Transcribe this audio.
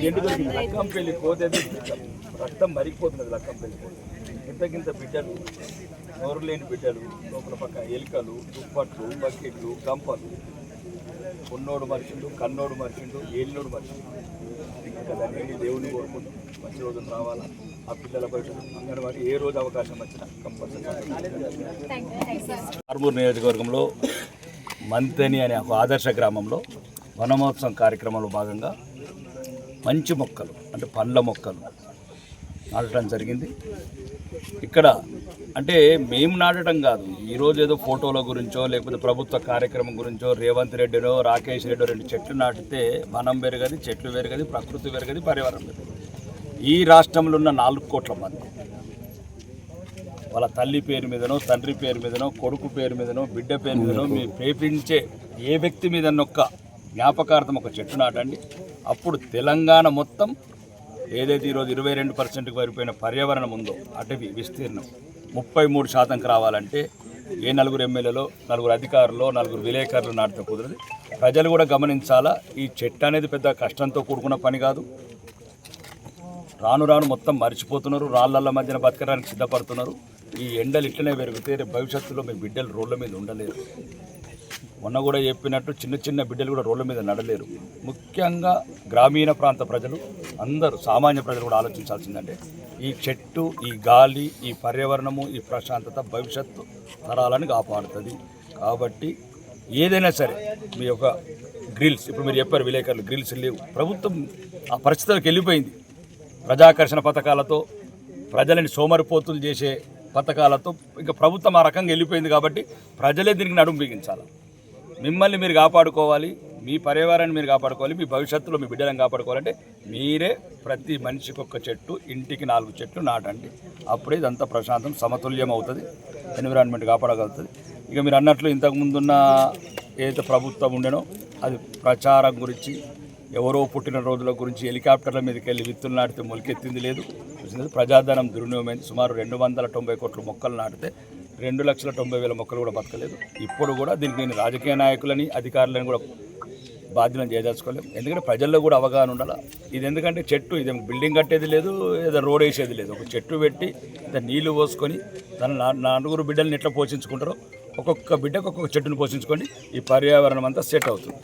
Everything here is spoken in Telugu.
దొరికింది లక్కం పెళ్ళి. రక్తం మరిగిపోతున్నది లక్కం పెళ్ళి ఇంతకింత బిడ్డలు నోరు లేని బిడ్డలు లోపల పక్క ఎలుకలు దుప్పట్లు బకెట్లు గంపలు. ఉన్నోడు మనిషిండు కన్నోడు మనిషిండు ఏలినోడు ఇంకా దాన్ని దేవుని కోరుకుంటూ మంచి రోజులు రావాలా? ఆ పిల్లల బయట అంగన్వాడీ ఏ రోజు అవకాశం వచ్చినా కంపల్సరీ ఆర్మూర్ నియోజకవర్గంలో మంతెని అనే ఒక ఆదర్శ గ్రామంలో వనమహోత్సవం కార్యక్రమంలో భాగంగా మంచి మొక్కలు అంటే పండ్ల మొక్కలు నాటడం జరిగింది. ఇక్కడ అంటే మేము నాటడం కాదు ఈరోజు ఏదో ఫోటోల గురించో లేకపోతే ప్రభుత్వ కార్యక్రమం గురించో రేవంత్ రెడ్డినో రాకేష్ రెడ్డో రెండు చెట్లు నాటితే వనం పెరగది చెట్లు పెరగది ప్రకృతి పెరగది పర్యావరణం పెరగదు. ఈ రాష్ట్రంలో ఉన్న నాలుగు కోట్ల మంది వాళ్ళ తల్లి పేరు మీదనో తండ్రి పేరు మీదనో కొడుకు పేరు మీదనో బిడ్డ పేరు మీదనో మీ ప్రేపించే ఏ వ్యక్తి మీద జ్ఞాపకార్థం ఒక చెట్టు నాటండి. అప్పుడు తెలంగాణ మొత్తం ఏదైతే ఈరోజు ఇరవై రెండు పర్సెంట్కి పడిపోయిన పర్యావరణం ఉందో అటవీ విస్తీర్ణం ముప్పై మూడు శాతంకి రావాలంటే ఏ నలుగురు ఎమ్మెల్యేలో నలుగురు అధికారులు నలుగురు విలేకరులు నాటితే కుదరదు. ప్రజలు కూడా గమనించాలా ఈ చెట్టు అనేది పెద్ద కష్టంతో కూడుకున్న పని కాదు. రాను రాను మొత్తం మర్చిపోతున్నారు రాళ్ళల్ల మధ్యన బతకడానికి సిద్ధపడుతున్నారు. ఈ ఎండలు ఇట్లనే పెరిగితే భవిష్యత్తులో మీ బిడ్డలు రోడ్ల మీద ఉండలేరు. మొన్న కూడా చెప్పినట్టు చిన్న చిన్న బిడ్డలు కూడా రోడ్ల మీద నడలేరు. ముఖ్యంగా గ్రామీణ ప్రాంత ప్రజలు అందరూ సామాన్య ప్రజలు కూడా ఆలోచించాల్సిందంటే ఈ చెట్టు ఈ గాలి ఈ పర్యావరణము ఈ ప్రశాంతత భవిష్యత్తు తరాలను కాపాడుతుంది. కాబట్టి ఏదైనా సరే మీ యొక్క గ్రిల్స్ ఇప్పుడు మీరు చెప్పారు విలేకరులు గ్రిల్స్ లేవు. ప్రభుత్వం ఆ పరిస్థితులకు వెళ్ళిపోయింది. ప్రజాకర్షణ పథకాలతో ప్రజలని సోమరిపోతులు చేసే పథకాలతో ఇంకా ప్రభుత్వం ఆ రకంగా వెళ్ళిపోయింది కాబట్టి ప్రజలే దీనికి నడుము బిగించాలి. మిమ్మల్ని మీరు కాపాడుకోవాలి మీ పర్యావరణాన్ని మీరు కాపాడుకోవాలి మీ భవిష్యత్తులో మీ బిడ్డలను కాపాడుకోవాలంటే మీరే ప్రతి మనిషికి ఒక్క చెట్టు ఇంటికి నాలుగు చెట్లు నాటండి. అప్పుడే ఇదంతా ప్రశాంతం సమతుల్యం అవుతుంది ఎన్విరాన్మెంట్ కాపాడగలుగుతుంది. ఇక మీరు అన్నట్లు ఇంతకుముందున్న ఏదైతే ప్రభుత్వం ఉండేనో అది ప్రచారం గురించి ఎవరో పుట్టిన రోజుల గురించి హెలికాప్టర్ల మీదకి వెళ్ళి విత్తులు నాటితే మొలికెత్తింది లేదు. ప్రజాధనం దుర్వినియోగమైంది. సుమారు రెండు వందల తొంభై కోట్ల మొక్కలు నాటితే రెండు లక్షల తొంభై వేల మొక్కలు కూడా బతకలేదు. ఇప్పుడు కూడా దీనికి నేను రాజకీయ నాయకులని అధికారులను కూడా బాధ్యతను చేయదలుచుకోలేము ఎందుకంటే ప్రజల్లో కూడా అవగాహన ఉండాలి? ఇది ఎందుకంటే చెట్టు ఇది బిల్డింగ్ కట్టేది లేదు ఏదో రోడ్ వేసేది లేదు. ఒక చెట్టు పెట్టి ఇంత నీళ్ళు పోసుకొని తన నా- నలుగురు బిడ్డల్ని ఎట్లా పోషించుకుంటారో ఒక్కొక్క బిడ్డకు ఒక్కొక్క చెట్టును పోషించుకొని ఈ పర్యావరణం అంతా సెట్ అవుతుంది.